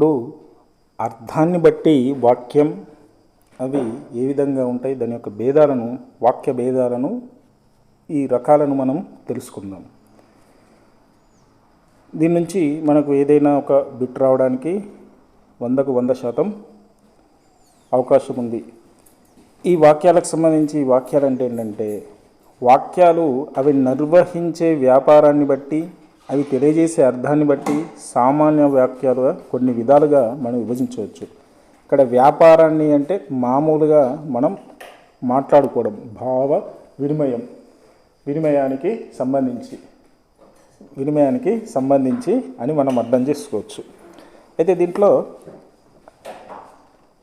ఇప్పుడు అర్థాన్ని బట్టి వాక్యం అవి ఏ విధంగా ఉంటాయి దాని యొక్క భేదాలను వాక్య భేదాలను ఈ రకాలను మనం తెలుసుకుందాం. దీని నుంచి మనకు ఏదైనా ఒక బిట్ రావడానికి వందకు వంద శాతం అవకాశం ఉంది. ఈ వాక్యాలకు సంబంధించి వాక్యాలు అంటే ఏంటంటే వాక్యాలు అవి నిర్వహించే వ్యాపారాన్ని బట్టి అవి తెలియజేసే అర్థాన్ని బట్టి సామాన్య వాక్యాలుగా కొన్ని విధాలుగా మనం విభజించవచ్చు. ఇక్కడ వ్యాపారాన్ని అంటే మామూలుగా మనం మాట్లాడుకోవడం భావ వినిమయం వినిమయానికి సంబంధించి వినిమయానికి సంబంధించి అని మనం అర్థం చేసుకోవచ్చు. అయితే దీంట్లో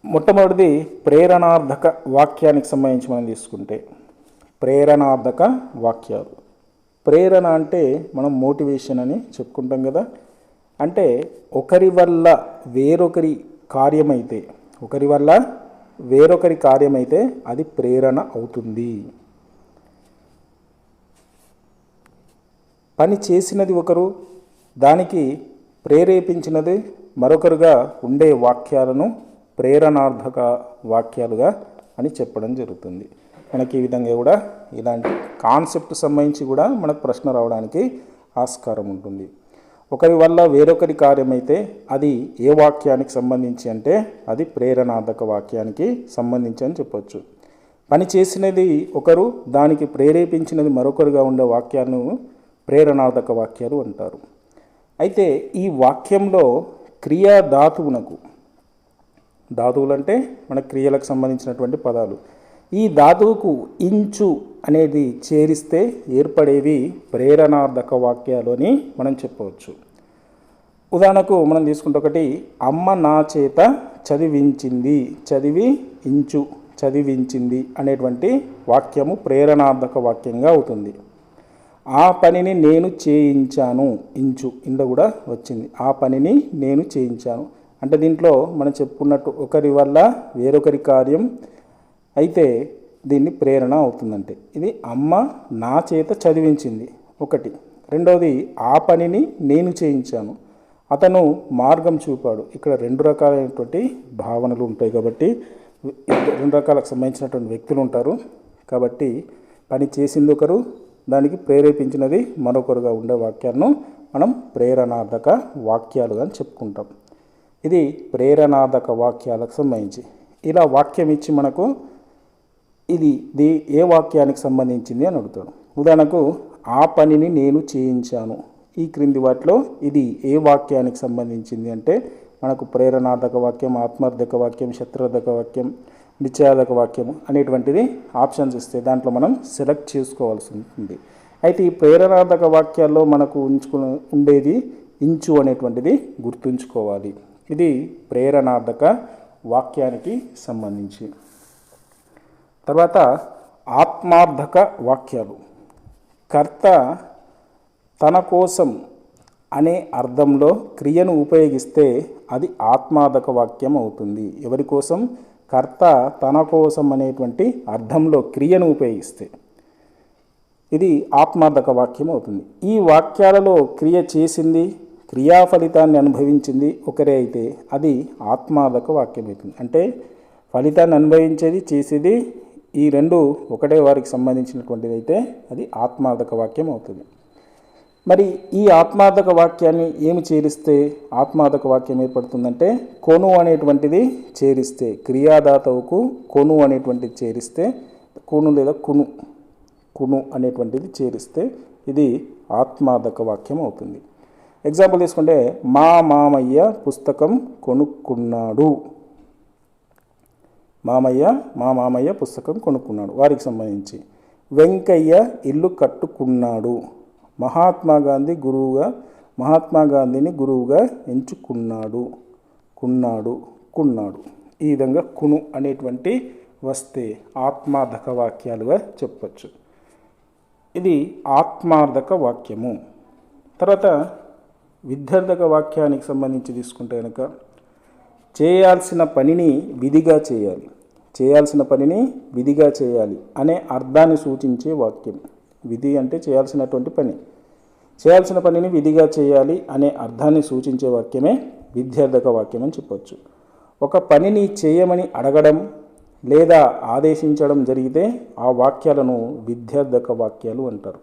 మొట్టమొదటిది ప్రేరణార్థక వాక్యానికి సంబంధించి మనం తీసుకుంటే ప్రేరణార్థక వాక్యాలు. ప్రేరణ అంటే మనం మోటివేషన్ అని చెప్పుకుంటాం కదా. అంటే ఒకరి వల్ల వేరొకరి కార్యమైతే ఒకరి వల్ల వేరొకరి కార్యమైతే అది ప్రేరణ అవుతుంది. పని చేసినది ఒకరు దానికి ప్రేరేపించినది మరొకరుగా ఉండే వాక్యాలను ప్రేరణార్థక వాక్యాలుగా అని చెప్పడం జరుగుతుంది. మనకి ఈ విధంగా కూడా ఇలాంటి కాన్సెప్ట్ సంబంధించి కూడా మనకు ప్రశ్న రావడానికి ఆస్కారం ఉంటుంది. ఒకరి వల్ల వేరొకరి కార్యమైతే అది ఏ వాక్యానికి సంబంధించి అంటే అది ప్రేరణార్థక వాక్యానికి సంబంధించి అని చెప్పొచ్చు. పని చేసినది ఒకరు దానికి ప్రేరేపించినది మరొకరుగా ఉండే వాక్యాలను ప్రేరణార్థక వాక్యాలు అంటారు. అయితే ఈ వాక్యంలో క్రియాధాతువునకు ధాతువులు అంటే మన క్రియలకు సంబంధించినటువంటి పదాలు ఈ ధాతువుకు ఇంచు అనేది చేరిస్తే ఏర్పడేవి ప్రేరణార్థక వాక్యాలు అని మనం చెప్పవచ్చు. ఉదాహరణకు మనం తీసుకుంటే ఒకటి అమ్మ నా చేత చదివించింది చదివి ఇంచు చదివించింది అనేటువంటి వాక్యము ప్రేరణార్థక వాక్యంగా అవుతుంది. ఆ పనిని నేను చేయించాను ఇంచు ఇంద కూడా వచ్చింది. ఆ పనిని నేను చేయించాను. అంటే దీంట్లో మనం చెప్పుకున్నట్టు ఒకరి వల్ల వేరొకరి కార్యం అయితే దీన్ని ప్రేరణ అవుతుందంటే. ఇది అమ్మ నా చేత చదివించింది. ఒకటి. రెండవది ఆ పనిని నేను చేయించాను. అతను మార్గం చూపాడు. ఇక్కడ రెండు రకాలైనటువంటి భావనలు ఉంటాయి కాబట్టి రెండు రకాలకు సంబంధించినటువంటి వ్యక్తులు ఉంటారు. కాబట్టి పని చేసింది ఒకరు దానికి ప్రేరేపించినది మరొకరుగా ఉండే వాక్యాలను మనం ప్రేరణార్థక వాక్యాలుగా అని చెప్పుకుంటాం. ఇది ప్రేరణార్థక వాక్యాలకు సంబంధించి. ఇలా వాక్యం ఇచ్చి మనకు ఇది ది ఏ వాక్యానికి సంబంధించింది అని అడుగుతాను ఉదాహరణకు ఆ పనిని నేను చేయించాను. ఈ క్రింది వాటిలో ఇది ఏ వాక్యానికి సంబంధించింది అంటే మనకు ప్రేరణార్థక వాక్యం ఆత్మార్థక వాక్యం శత్రుర్థక వాక్యం నిశ్చయార్థక వాక్యం అనేటువంటిది ఆప్షన్స్ ఇస్తే దాంట్లో మనం సెలెక్ట్ చేసుకోవాల్సి ఉంటుంది అయితే ఈ ప్రేరణార్థక వాక్యాల్లో మనకు ఉంచుకుని ఉండేది ఇంచు అనేటువంటిది గుర్తుంచుకోవాలి. ఇది ప్రేరణార్థక వాక్యానికి సంబంధించి. తర్వాత ఆత్మార్థక వాక్యాలు. కర్త తన కోసం అనే అర్థంలో క్రియను ఉపయోగిస్తే అది ఆత్మార్థక వాక్యం అవుతుంది. ఎవరి కోసం? కర్త తన కోసం అనేటువంటి అర్థంలో క్రియను ఉపయోగిస్తే ఇది ఆత్మార్థక వాక్యం అవుతుంది. ఈ వాక్యాలలో క్రియ చేసింది క్రియా ఫలితాన్ని అనుభవించింది ఒకరే అయితే అది ఆత్మార్థక వాక్యం అవుతుంది. అంటే ఫలితాన్ని అనుభవించేది చేసేది ఈ రెండు ఒకటే వారికి సంబంధించినటువంటిది అయితే అది ఆత్మార్థక వాక్యం అవుతుంది. మరి ఈ ఆత్మార్థక వాక్యాన్ని ఏమి చేరిస్తే ఆత్మార్థక వాక్యం ఏర్పడుతుందంటే కొను అనేటువంటిది చేరిస్తే క్రియాదాతవుకు కొను అనేటువంటిది చేరిస్తే కొను లేదా కును కును అనేటువంటిది చేరిస్తే ఇది ఆత్మార్థక వాక్యం అవుతుంది. ఎగ్జాంపుల్ తీసుకుంటే మా మామయ్య పుస్తకం కొనుక్కున్నాడు. మామయ్య మా మామయ్య పుస్తకం కొనుక్కున్నాడు వారికి సంబంధించి. వెంకయ్య ఇల్లు కట్టుకున్నాడు. మహాత్మా గాంధీ గురువుగా మహాత్మా గాంధీని గురువుగా ఎంచుకున్నాడు. కున్నాడు కున్నాడు. ఈ విధంగా కును అనేటువంటి వస్తే ఆత్మార్థక వాక్యాలుగా చెప్పచ్చు. ఇది ఆత్మార్థక వాక్యము. తర్వాత విద్యార్థక వాక్యానికి సంబంధించి తీసుకుంటే కనుక చేయాల్సిన పనిని విధిగా చేయాలి. చేయాల్సిన పనిని విధిగా చేయాలి అనే అర్థాన్ని సూచించే వాక్యం. విధి అంటే చేయాల్సినటువంటి పని. చేయాల్సిన పనిని విధిగా చేయాలి అనే అర్థాన్ని సూచించే వాక్యమే విద్యార్థక వాక్యం అని చెప్పొచ్చు. ఒక పనిని చేయమని అడగడం లేదా ఆదేశించడం జరిగితే ఆ వాక్యాలను విద్యార్థక వాక్యాలు అంటారు.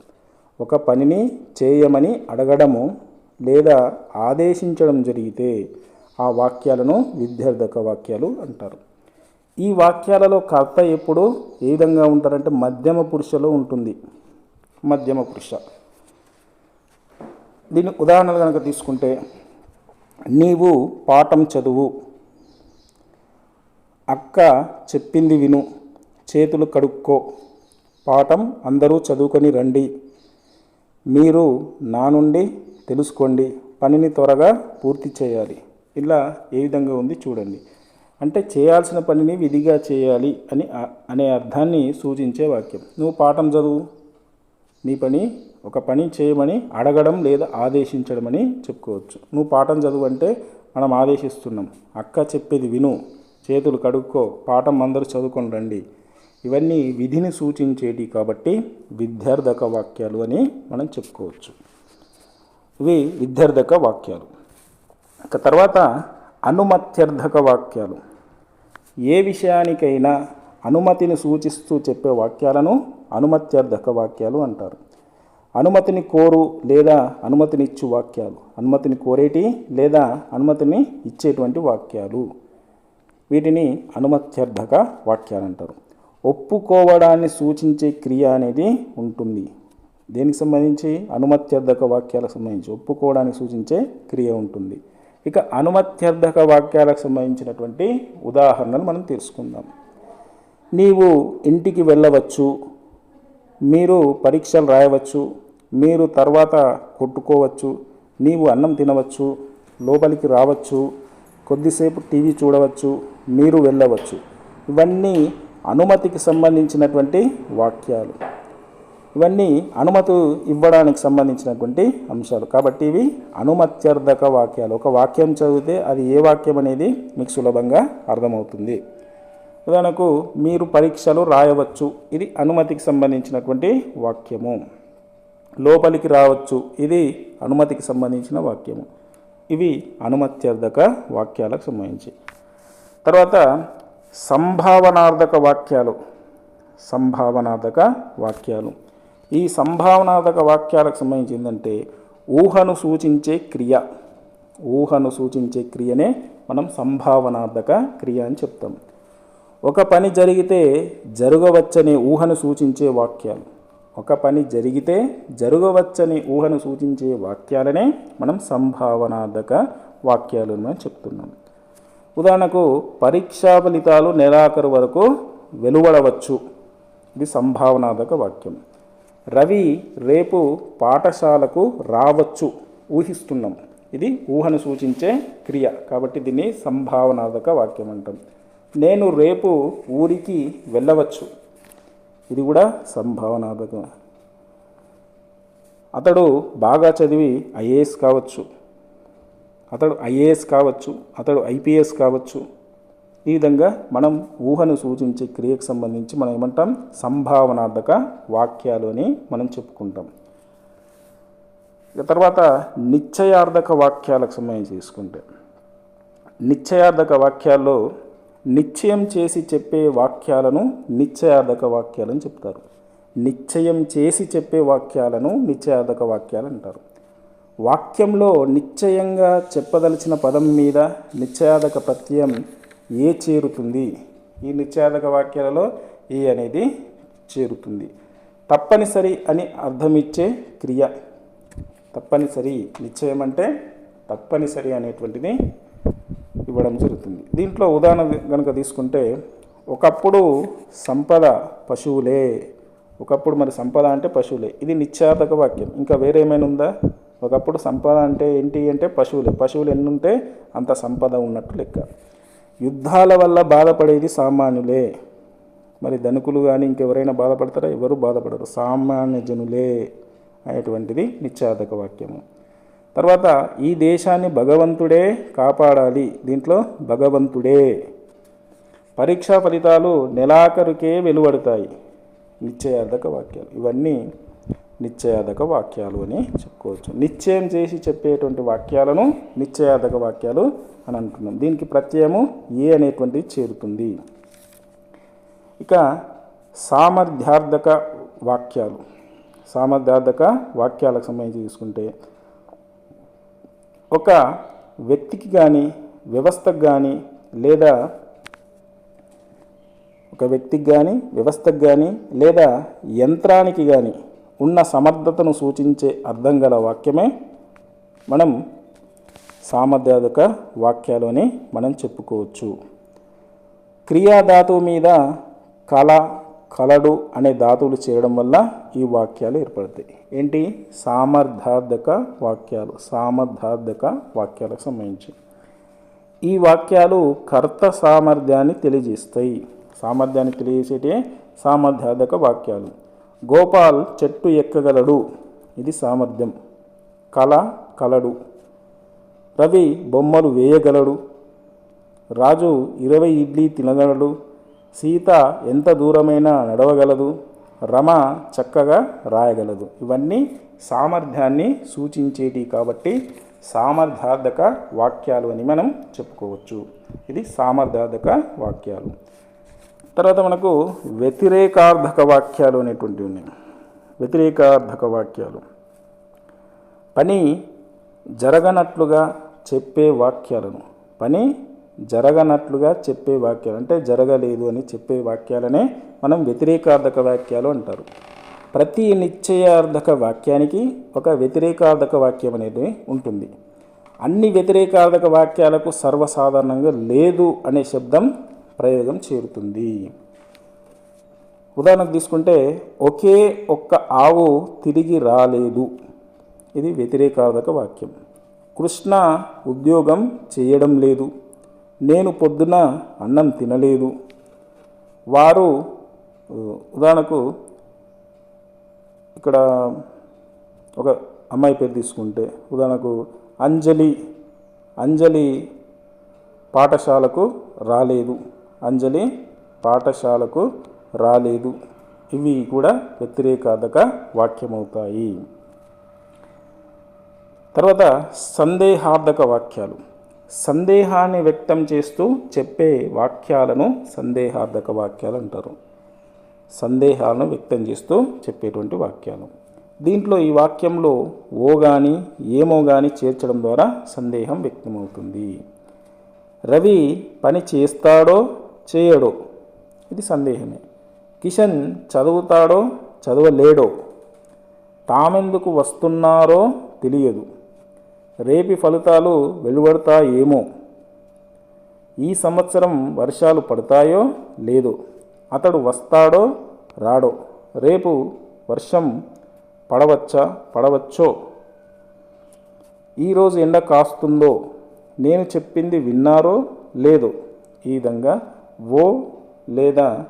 ఒక పనిని చేయమని అడగడము లేదా ఆదేశించడం జరిగితే ఆ వాక్యాలను విద్యార్థక వాక్యాలు అంటారు. ఈ వాక్యాలలో కర్త ఎప్పుడు ఏ విధంగా ఉంటారంటే మధ్యమ పురుషలో ఉంటుంది. మధ్యమ పురుష. దీని ఉదాహరణలు కనుక తీసుకుంటే నీవు పాఠం చదువు అక్క చెప్పింది విను చేతులు కడుక్కో పాఠం అందరూ చదువుకొని రండి మీరు నా నుండి తెలుసుకోండి పనిని త్వరగా పూర్తి చేయాలి. ఇలా ఏ విధంగా ఉంది చూడండి. అంటే చేయాల్సిన పనిని విధిగా చేయాలి అని అనే అర్థాన్ని సూచించే వాక్యం. నువ్వు పాఠం చదువు నీ పని ఒక పని చేయమని అడగడం లేదా ఆదేశించడం అని చెప్పుకోవచ్చు. నువ్వు పాఠం చదువు అంటే మనం ఆదేశిస్తున్నాం అక్క చెప్పేది విను చేతులు కడుక్కో పాఠం అందరూ చదువుకొని రండి. ఇవన్నీ విధిని సూచించేటి కాబట్టి విద్యార్థక వాక్యాలు అని మనం చెప్పుకోవచ్చు. ఇవి విద్యార్థక వాక్యాలు. ఇక తర్వాత అనుమత్యర్థక వాక్యాలు. ఏ విషయానికైనా అనుమతిని సూచిస్తూ చెప్పే వాక్యాలను అనుమత్యర్థక వాక్యాలు అంటారు. అనుమతిని కోరు లేదా అనుమతినిచ్చు వాక్యాలు. అనుమతిని కోరేటి లేదా అనుమతిని ఇచ్చేటువంటి వాక్యాలు. వీటిని అనుమత్యర్థక వాక్యాలు అంటారు. ఒప్పుకోవడాన్ని సూచించే క్రియ అనేది ఉంటుంది. దేనికి సంబంధించి? అనుమత్యర్థక వాక్యాలకు సంబంధించి. ఒప్పుకోవడానికి సూచించే క్రియ ఉంటుంది. ఇక అనుమత్యర్థక వాక్యాలకు సంబంధించినటువంటి ఉదాహరణలు మనం తెలుసుకుందాం. నీవు ఇంటికి వెళ్ళవచ్చు మీరు పరీక్షలు రాయవచ్చు మీరు తర్వాత కొట్టుకోవచ్చు నీవు అన్నం తినవచ్చు లోపలికి రావచ్చు కొద్దిసేపు టీవీ చూడవచ్చు మీరు వెళ్ళవచ్చు. ఇవన్నీ అనుమతికి సంబంధించినటువంటి వాక్యాలు. ఇవన్నీ అనుమతి ఇవ్వడానికి సంబంధించినటువంటి అంశాలు. కాబట్టి ఇవి అనుమత్యర్థక వాక్యాలు. ఒక వాక్యం చదివితే అది ఏ వాక్యం అనేది మీకు సులభంగా అర్థమవుతుంది. ఉదాహరణకు మీరు పరీక్షలు రాయవచ్చు. ఇది అనుమతికి సంబంధించినటువంటి వాక్యము. లోపలికి రావచ్చు. ఇది అనుమతికి సంబంధించిన వాక్యము. ఇవి అనుమత్యర్థక వాక్యాలకు సంబంధించి. తర్వాత సంభావనార్థక వాక్యాలు. సంభావనార్థక వాక్యాలు. ఈ సంభావనార్థక వాక్యాలకు సంబంధించిందంటే ఊహను సూచించే క్రియ. ఊహను సూచించే క్రియనే మనం సంభావనార్థక క్రియ అని చెప్తాం. ఒక పని జరిగితే జరగవచ్చనే ఊహను సూచించే వాక్యాలు. ఒక పని జరిగితే జరగవచ్చని ఊహను సూచించే వాక్యాలనే మనం సంభావనార్థక వాక్యాలు అని చెప్తున్నాం. ఉదాహరణకు పరీక్షా ఫలితాలు నెలాఖరు వరకు వెలువడవచ్చు. ఇది సంభావనార్థక వాక్యం. రవి రేపు పాఠశాలకు రావచ్చు ఊహిస్తున్నాం. ఇది ఊహను సూచించే క్రియ. కాబట్టి దీన్ని సంభావనార్థక వాక్యం అంటాం. నేను రేపు ఊరికి వెళ్ళవచ్చు. ఇది కూడా సంభావనార్థకం అతడు బాగా చదివి ఐఏఎస్ కావచ్చు. అతడు ఐఏఎస్ కావచ్చు అతడు ఐపీఎస్ కావచ్చు ఈ విధంగా మనం ఊహను సూచించే క్రియకు సంబంధించి మనం ఏమంటాం? సంభావనార్థక వాక్యాలు అని మనం చెప్పుకుంటాం. తర్వాత నిశ్చయార్థక వాక్యాలకు సంబంధించి తీసుకుంటే నిశ్చయార్థక వాక్యాల్లో నిశ్చయం చేసి చెప్పే వాక్యాలను నిశ్చయార్థక వాక్యాలని చెప్తారు. నిశ్చయం చేసి చెప్పే వాక్యాలను నిశ్చయార్థక వాక్యాలు అంటారు. వాక్యంలో నిశ్చయంగా చెప్పదలిచిన పదం మీద నిశ్చయార్థక ప్రత్యయం ఏ చేరుతుంది? ఈ నిశ్చయార్థక వాక్యాలలో ఏ అనేది చేరుతుంది. తప్పనిసరి అని అర్థమిచ్చే క్రియ. తప్పనిసరి నిశ్చయం అంటే తప్పనిసరి అనేటువంటిది ఇవ్వడం జరుగుతుంది. దీంట్లో ఉదాహరణ కనుక తీసుకుంటే ఒకప్పుడు సంపద పశువులే. ఒకప్పుడు మరి సంపద అంటే పశువులే. ఇది నిశ్చార్థక వాక్యం. ఇంకా వేరేమైనా ఉందా? ఒకప్పుడు సంపద అంటే ఏంటి అంటే పశువులే. పశువులు ఎన్ని ఉంటే అంత సంపద ఉన్నట్టు లెక్క. యుద్ధాల వల్ల బాధపడేది సామాన్యులే. మరి ధనికులు కానీ ఇంకెవరైనా బాధపడతారా? ఎవరు బాధపడరు. సామాన్య జనులే అనేటువంటిది నిశ్చార్థక వాక్యము. తర్వాత ఈ దేశాన్ని భగవంతుడే కాపాడాలి. దీంట్లో భగవంతుడే. పరీక్షా ఫలితాలు నెలాఖరుకే వెలువడతాయి. నిశ్చయార్థక వాక్యాలు. ఇవన్నీ నిశ్చయార్థక వాక్యాలు అని చెప్పుకోవచ్చు. నిశ్చయం చేసి చెప్పేటువంటి వాక్యాలను నిశ్చయార్థక వాక్యాలు అని అంటున్నాం. దీనికి ప్రత్యయము ఏ అనేటువంటిది చేరుతుంది? ఇక సామర్థ్యార్థక వాక్యాలు. సామర్థ్యార్థక వాక్యాలకు సంబంధించి తీసుకుంటే ఒక వ్యక్తికి కానీ వ్యవస్థకు కానీ లేదా ఒక వ్యక్తికి కానీ వ్యవస్థకు కానీ లేదా యంత్రానికి కానీ ఉన్న సమర్థతను సూచించే అర్థం గల వాక్యమే మనం సామర్థ్యాధిక వాక్యాలు అని మనం చెప్పుకోవచ్చు. క్రియాధాతువు మీద కళ కలడు అనే ధాతువులు చేయడం వల్ల ఈ వాక్యాలు ఏర్పడతాయి. ఏంటి? సామర్థార్థక వాక్యాలు సామర్థార్థక వాక్యాలకు సంబంధించి. ఈ వాక్యాలు కర్త సామర్థ్యాన్ని తెలియజేస్తాయి. సామర్థ్యాన్ని తెలియజేసేటే సామర్థ్యార్థక వాక్యాలు. గోపాల్ చెట్టు ఎక్కగలడు? ఇది సామర్థ్యం. కళ కలడు. రవి బొమ్మలు వేయగలడు. రాజు ఇరవై ఇడ్లీ తినగలడు. సీత ఎంత దూరమైనా నడవగలదు. రమ చక్కగా రాయగలదు. ఇవన్నీ సామర్థ్యాన్ని సూచించేటి కాబట్టి సామర్థ్యార్థక వాక్యాలు అని మనం చెప్పుకోవచ్చు. ఇది సామర్థ్యార్థక వాక్యాలు. తర్వాత మనకు వ్యతిరేకార్థక వాక్యాలు అనేటువంటివి ఉన్నాయి. వ్యతిరేకార్థక వాక్యాలు పని జరగనట్లుగా చెప్పే వాక్యాలను పని జరగనట్లుగా చెప్పే వాక్యాలు అంటే జరగలేదు అని చెప్పే వాక్యాలనే మనం వ్యతిరేకార్థక వాక్యాలు అంటారు. ప్రతి నిశ్చయార్థక వాక్యానికి ఒక వ్యతిరేకార్థక వాక్యం అనేది ఉంటుంది. అన్ని వ్యతిరేకార్థక వాక్యాలకు సర్వసాధారణంగా లేదు అనే శబ్దం ప్రయోగం చేరుతుంది. ఉదాహరణకు తీసుకుంటే ఒకే ఒక్క ఆవు తిరిగి రాలేదు. ఇది వ్యతిరేకార్థక వాక్యం. కృష్ణ ఉద్యోగం చేయడం లేదు. నేను పొద్దున అన్నం తినలేదు. వారు ఉదాహరణకు ఇక్కడ ఒక అమ్మాయి పేరు తీసుకుంటే ఉదాహరణకు అంజలి అంజలి పాఠశాలకు రాలేదు. అంజలి పాఠశాలకు రాలేదు. ఇవి కూడా వ్యతిరేకార్థక వాక్యమవుతాయి. తర్వాత సందేహార్థక వాక్యాలు. సందేహాన్ని వ్యక్తం చేస్తూ చెప్పే వాక్యాలను సందేహార్థక వాక్యాలు అంటారు. సందేహాలను వ్యక్తం చేస్తూ చెప్పేటువంటి వాక్యాలు. దీంట్లో ఈ వాక్యంలో ఓ కానీ ఏమో కానీ చేర్చడం ద్వారా సందేహం వ్యక్తమవుతుంది. రవి పని చేస్తాడో చేయడో. ఇది సందేహమే. కిషన్ చదువుతాడో చదవలేడో తామెందుకు వస్తున్నారో తెలియదు. రేపి ఫలితాలు వెలువడతాయేమో. ఈ సంవత్సరం వర్షాలు పడతాయో లేదో అతడు వస్తాడో రాడో రేపు వర్షం పడవచ్చా పడవచ్చో. ఈరోజు ఎండ కాస్తుందో నేను చెప్పింది విన్నారో లేదో ఈ విధంగా ఓ లేదా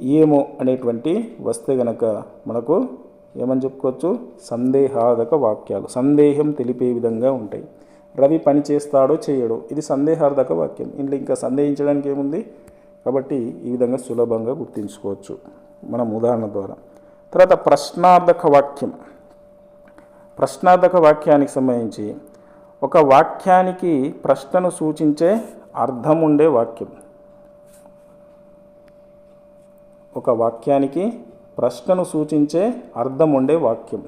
ఏమో అనేటువంటి వస్తే గనక మనకు ఏమని చెప్పుకోవచ్చు? సందేహార్థక వాక్యాలు. సందేహం తెలిపే విధంగా ఉంటాయి. రవి పని చేస్తాడో చేయడో ఇది సందేహార్థక వాక్యం. ఇంట్లో ఇంకా సందేహించడానికి ఏముంది? కాబట్టి ఈ విధంగా సులభంగా గుర్తించుకోవచ్చు. మనం ఉదాహరణ ద్వారా. తర్వాత ప్రశ్నార్థక వాక్యం. ప్రశ్నార్థక వాక్యానికి సంబంధించి ఒక వాక్యానికి ప్రశ్నను సూచించే అర్థం ఉండే వాక్యం. ఒక వాక్యానికి ప్రశ్నను సూచించే అర్థం ఉండే వాక్యం.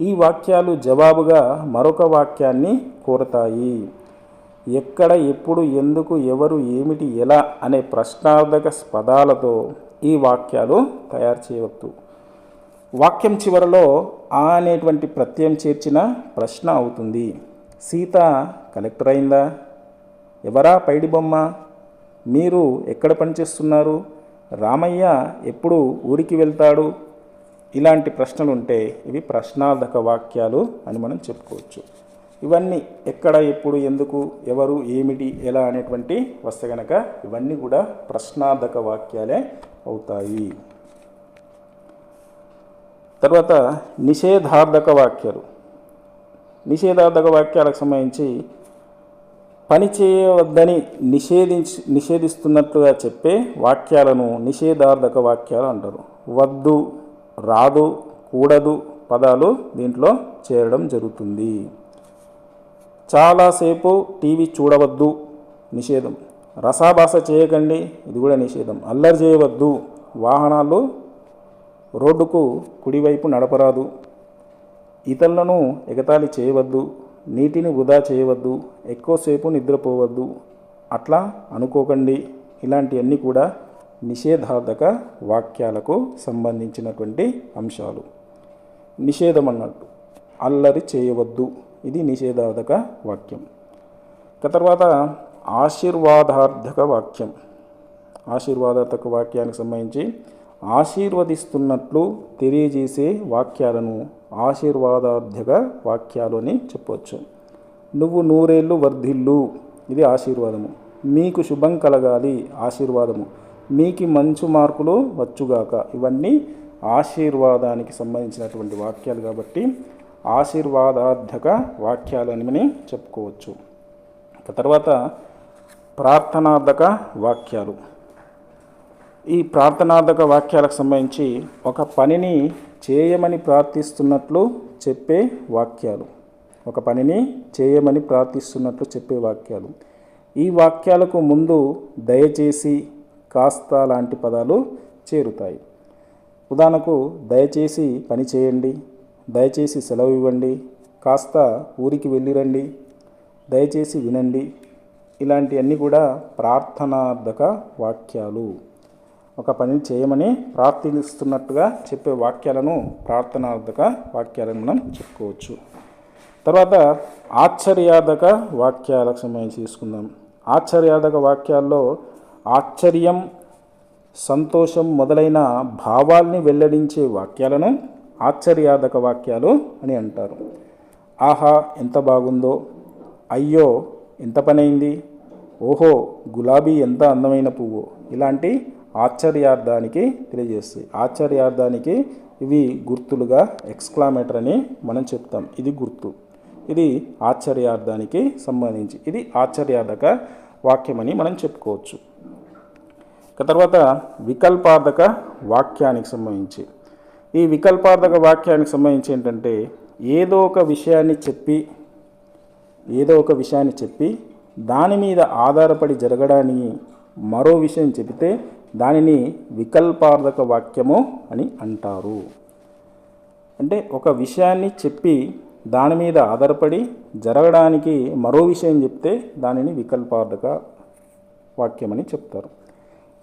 ఈ వాక్యాలు జవాబుగా మరొక వాక్యాన్ని కోరతాయి. ఎక్కడ ఎప్పుడు ఎందుకు ఎవరు ఏమిటి ఎలా అనే ప్రశ్నార్థక పదాలతో ఈ వాక్యాలు తయారు చేయవచ్చు వాక్యం చివరలో ఆ అనేటువంటి ప్రత్యయం చేర్చిన ప్రశ్న అవుతుంది. సీత కలెక్టర్ అయిందా? ఎవరా పైడి బొమ్మ? మీరు ఎక్కడ పనిచేస్తున్నారు? రామయ్య ఎప్పుడు ఊరికి వెళ్తాడు? ఇలాంటి ప్రశ్నలు ఉంటే ఇవి ప్రశ్నార్థక వాక్యాలు అని మనం చెప్పుకోవచ్చు. ఇవన్నీ ఎక్కడ ఎప్పుడు ఎందుకు ఎవరు ఏమిటి ఎలా అనేటువంటి వస్తే గనక ఇవన్నీ కూడా ప్రశ్నార్థక వాక్యాలే అవుతాయి. తర్వాత నిషేధార్థక వాక్యాలు. నిషేధార్థక వాక్యాలకు సంబంధించి పని చేయవద్దని నిషేధించి నిషేధిస్తున్నట్లుగా చెప్పే వాక్యాలను నిషేధార్థక వాక్యాలు అంటారు. వద్దు రాదు కూడదు పదాలు దీంట్లో చేరడం జరుగుతుంది. చాలాసేపు టీవీ చూడవద్దు నిషేధం. రసాభాస చేయకండి ఇది కూడా నిషేధం. అల్లరి చేయవద్దు వాహనాలు రోడ్డుకు కుడివైపు నడపరాదు. ఇతరులను ఎగతాళి చేయవద్దు నీటిని వృధా చేయవద్దు ఎక్కువసేపు నిద్రపోవద్దు. అట్లా అనుకోకండి. ఇలాంటివన్నీ కూడా నిషేధార్థక వాక్యాలకు సంబంధించినటువంటి అంశాలు. నిషేధం అన్నట్టు అల్లరి చేయవద్దు. ఇది నిషేధార్థక వాక్యం. ఇక తర్వాత ఆశీర్వాదార్థక వాక్యం. ఆశీర్వాదార్థక వాక్యానికి సంబంధించి ఆశీర్వదిస్తున్నట్లు తెలియజేసే వాక్యాలను ఆశీర్వాదార్థక వాక్యాలు అని చెప్పవచ్చు. నువ్వు నూరేళ్ళు వర్ధిల్లు. ఇది ఆశీర్వాదము. మీకు శుభం కలగాలి. ఆశీర్వాదము. మీకు మంచు మార్కులు వచ్చుగాక. ఇవన్నీ ఆశీర్వాదానికి సంబంధించినటువంటి వాక్యాలు కాబట్టి ఆశీర్వాదార్థక వాక్యాలు అని చెప్పుకోవచ్చు. ఇక తర్వాత ప్రార్థనార్థక వాక్యాలు. ఈ ప్రార్థనార్థక వాక్యాలకు సంబంధించి ఒక పనిని చేయమని ప్రార్థిస్తున్నట్లు చెప్పే వాక్యాలు. ఒక పనిని చేయమని ప్రార్థిస్తున్నట్లు చెప్పే వాక్యాలు. ఈ వాక్యాలకు ముందు దయచేసి కాస్త లాంటి పదాలు చేరుతాయి. ఉదాహరణకు దయచేసి పని చేయండి దయచేసి సెలవు ఇవ్వండి కాస్త ఊరికి వెళ్ళిరండి దయచేసి వినండి ఇలాంటివన్నీ కూడా ప్రార్థనార్థక వాక్యాలు. ఒక పని చేయమని ప్రార్థిస్తున్నట్టుగా చెప్పే వాక్యాలను ప్రార్థనార్థక వాక్యాలను మనం చెప్పుకోవచ్చు. తర్వాత ఆశ్చర్యార్థక వాక్యాలకు సంబంధించి తీసుకుందాం. ఆశ్చర్యార్థక వాక్యాల్లో ఆశ్చర్యం సంతోషం మొదలైన భావాల్ని వెల్లడించే వాక్యాలను ఆశ్చర్యార్థక వాక్యాలు అని అంటారు. ఆహా ఎంత బాగుందో. అయ్యో ఎంత పనైంది. ఓహో గులాబీ ఎంత అందమైన పువ్వు. ఇలాంటి ఆశ్చర్యార్థానికి తెలియజేస్తాయి ఆశ్చర్యార్థానికి ఇవి గుర్తులుగా ఎక్స్క్లామేటర్ అని మనం చెప్తాం. ఇది గుర్తు. ఇది ఆశ్చర్యార్థానికి సంబంధించి. ఇది ఆశ్చర్యార్థక వాక్యమని మనం చెప్పుకోవచ్చు. ఇక తర్వాత వికల్పార్థక వాక్యానికి సంబంధించి. ఈ వికల్పార్థక వాక్యానికి సంబంధించి ఏంటంటే ఏదో ఒక విషయాన్ని చెప్పి ఏదో ఒక విషయాన్ని చెప్పి దాని మీద ఆధారపడి జరగడానికి మరో విషయం చెబితే దానిని వికల్పార్థక వాక్యము అని అంటారు. అంటే ఒక విషయాన్ని చెప్పి దాని మీద ఆధారపడి జరగడానికి మరో విషయం చెప్తే దానిని వికల్పార్థక వాక్యమని చెప్తారు.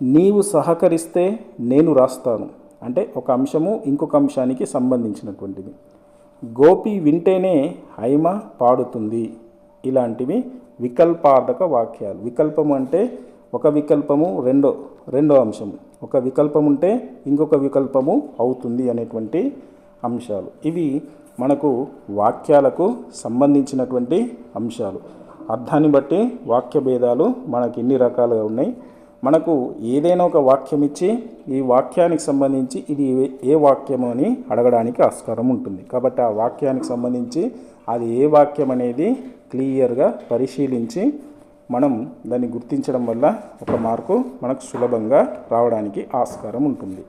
నీవు సహకరిస్తే నేను రాస్తాను. అంటే ఒక అంశము ఇంకొక అంశానికి సంబంధించినటువంటిది. గోపి వింటేనే హైమ పాడుతుంది. ఇలాంటివి వికల్పార్థక వాక్యాలు. వికల్పం అంటే ఒక వికల్పము రెండో రెండో అంశము. ఒక వికల్పం ఉంటే ఇంకొక వికల్పము అవుతుంది అనేటువంటి అంశాలు. ఇవి మనకు వాక్యాలకు సంబంధించినటువంటి అంశాలు. అర్థాన్ని బట్టి వాక్య భేదాలు మనకి ఎన్ని రకాలుగా ఉన్నాయి. మనకు ఏదైనా ఒక వాక్యం ఇచ్చి ఈ వాక్యానికి సంబంధించి ఇది ఏ- ఏ వాక్యము అని అడగడానికి ఆస్కారం ఉంటుంది. కాబట్టి ఆ వాక్యానికి సంబంధించి అది ఏ వాక్యం అనేది క్లియర్గా పరిశీలించి మనం దాన్ని గుర్తించడం వల్ల ఒక మార్కు మనకు సులభంగా రావడానికి ఆస్కారం ఉంటుంది.